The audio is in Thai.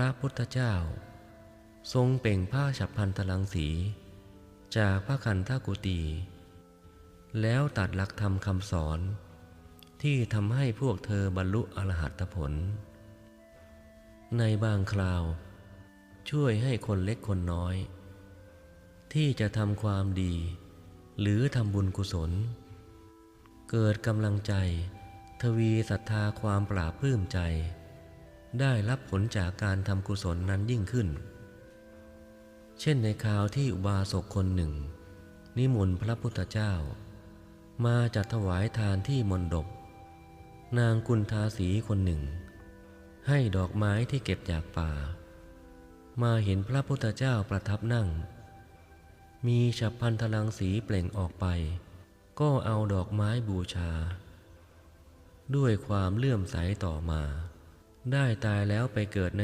ระพุทธเจ้า ทรงเป่งผ้าฉับพันตลังสี จากพระคันธกุตีแล้วตัดหลักธรรมคำสอน ที่ทำให้พวกเธอบรรลุอรหัตผล ในบางคราว ช่วยให้คนเล็กคนน้อย ที่จะทำความดี หรือทำบุญกุศล เกิดกำลังใจ ทวีศรัทธาความปราบปลื้มใจ ได้รับผลจากการทำกุศลนั้นยิ่งขึ้น เช่นในคราวที่อุบาสกคนหนึ่ง นิมนต์พระพุทธเจ้า มาจัดถวายทานที่มณฑปนางกุณทาสีคนหนึ่ง ให้ดอกไม้ที่เก็บจากป่า มาเห็นพระพุทธเจ้าประทับนั่ง มีฉับพันธลังสีเปล่งออกไป ก็เอาดอกไม้บูชา ด้วยความเลื่อมใสต่อมา ได้ตายแล้วไปเกิดใน